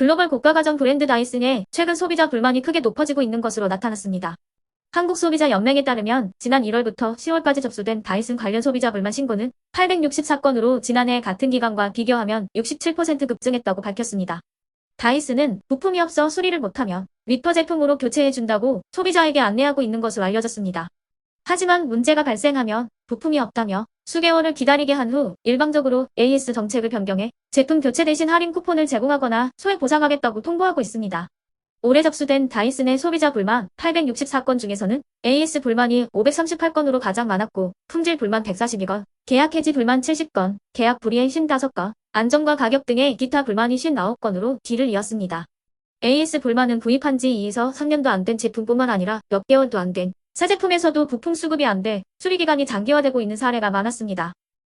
글로벌 고가 가전 브랜드 다이슨의 최근 소비자 불만이 크게 높아지고 있는 것으로 나타났습니다. 한국소비자연맹에 따르면 지난 1월부터 10월까지 접수된 다이슨 관련 소비자 불만 신고는 864건으로 지난해 같은 기간과 비교하면 67% 급증했다고 밝혔습니다. 다이슨은 부품이 없어 수리를 못하면 리퍼 제품으로 교체해준다고 소비자에게 안내하고 있는 것으로 알려졌습니다. 하지만 문제가 발생하면 부품이 없다며 수개월을 기다리게 한 후 일방적으로 AS 정책을 변경해 제품 교체 대신 할인 쿠폰을 제공하거나 소액 보상하겠다고 통보하고 있습니다. 올해 접수된 다이슨 의 소비자 불만 864건 중에서는 AS 불만이 538건으로 가장 많았고 품질 불만 142건, 계약 해지 불만 70건, 계약 불이행 55건, 안전과 가격 등의 기타 불만이 59건으로 뒤를 이었습니다. AS 불만은 구입한 지 2에서 3년도 안 된 제품뿐만 아니라 몇 개월도 안 된 새 제품에서도 부품 수급이 안 돼 수리기간이 장기화되고 있는 사례가 많았습니다.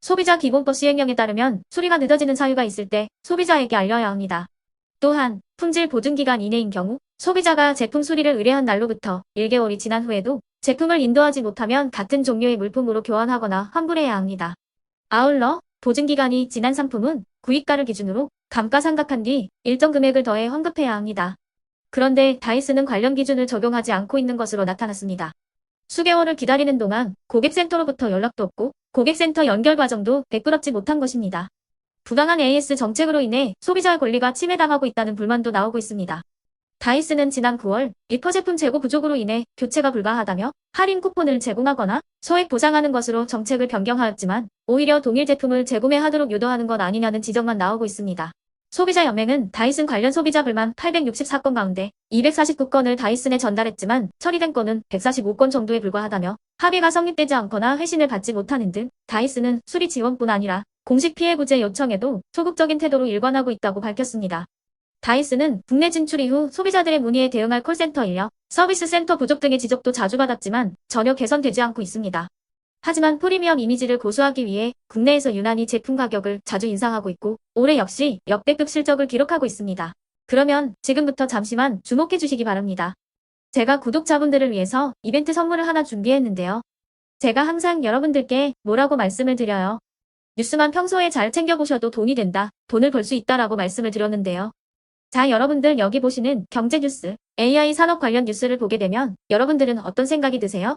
소비자 기본법 시행령에 따르면 수리가 늦어지는 사유가 있을 때 소비자에게 알려야 합니다. 또한 품질 보증기간 이내인 경우 소비자가 제품 수리를 의뢰한 날로부터 1개월이 지난 후에도 제품을 인도하지 못하면 같은 종류의 물품으로 교환하거나 환불해야 합니다. 아울러 보증기간이 지난 상품은 구입가를 기준으로 감가상각한 뒤 일정 금액을 더해 환급해야 합니다. 그런데 다이슨은 관련 기준을 적용하지 않고 있는 것으로 나타났습니다. 수개월을 기다리는 동안 고객센터로부터 연락도 없고 고객센터 연결 과정도 매끄럽지 못한 것입니다. 부당한 AS 정책으로 인해 소비자의 권리가 침해당하고 있다는 불만도 나오고 있습니다. 다이슨은 지난 9월 리퍼 제품 재고 부족으로 인해 교체가 불가하다며 할인 쿠폰을 제공하거나 소액 보상하는 것으로 정책을 변경하였지만 오히려 동일 제품을 재구매하도록 유도하는 것 아니냐는 지적만 나오고 있습니다. 소비자연맹은 다이슨 관련 소비자 불만 864건 가운데 249건을 다이슨에 전달했지만 처리된 건은 145건 정도에 불과하다며 합의가 성립되지 않거나 회신을 받지 못하는 등 다이슨은 수리 지원뿐 아니라 공식 피해 구제 요청에도 소극적인 태도로 일관하고 있다고 밝혔습니다. 다이슨은 국내 진출 이후 소비자들의 문의에 대응할 콜센터 인력, 서비스 센터 부족 등의 지적도 자주 받았지만 전혀 개선되지 않고 있습니다. 하지만 프리미엄 이미지를 고수하기 위해 국내에서 유난히 제품 가격을 자주 인상하고 있고 올해 역시 역대급 실적을 기록하고 있습니다. 그러면 지금부터 잠시만 주목해 주시기 바랍니다. 제가 구독자분들을 위해서 이벤트 선물을 하나 준비했는데요. 제가 항상 여러분들께 뭐라고 말씀을 드려요. 뉴스만 평소에 잘 챙겨보셔도 돈이 된다, 돈을 벌 수 있다라고 말씀을 드렸는데요. 자, 여러분들 여기 보시는 경제 뉴스, AI 산업 관련 뉴스를 보게 되면 여러분들은 어떤 생각이 드세요?